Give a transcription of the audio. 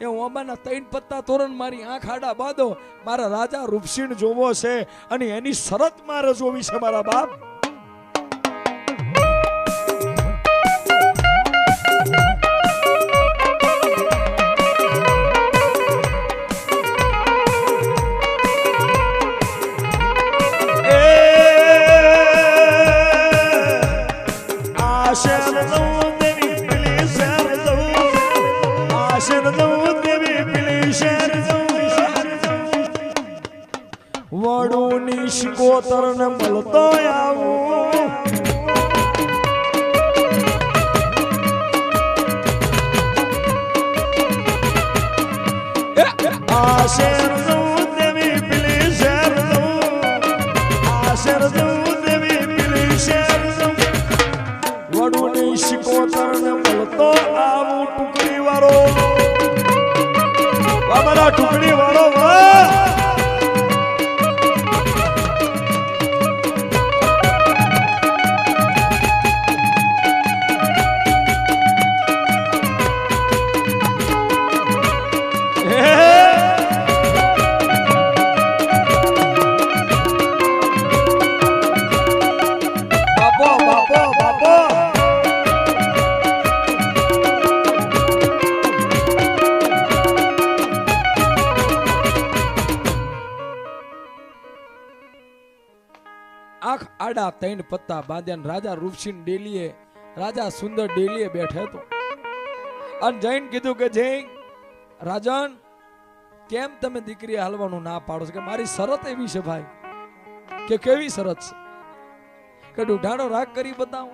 એ ઓબાના ત્રણ પત્તા તોરણ મારી આંખ આડા બાંધો, મારા રાજા રૂપસિંહ જોવો છે, અને એની શરત મારે જોવી છે મારા બાપ. વડુની શિકોતર ને મળતો આવું. પેલી શેર દઉં દેવી ને મળતો આવું ટુકડી વાળો ટુકડી વાળો. વાહ આંખ આડા ત્રણ પત્તા બાંધ્યા રાજા રૂપસિંહ ડેલીએ, રાજા સુંદર ડેલીએ બેઠે હતો. અને જૈન કીધું કે, જૈન, રાજન, કેમ તમે દીકરી હાલવાનું ના પાડો છો? કે મારી શરત એવી છે ભાઈ? કે કેવી શરત છે? કે ઢૂઢાણો રાગ કરી બતાવો?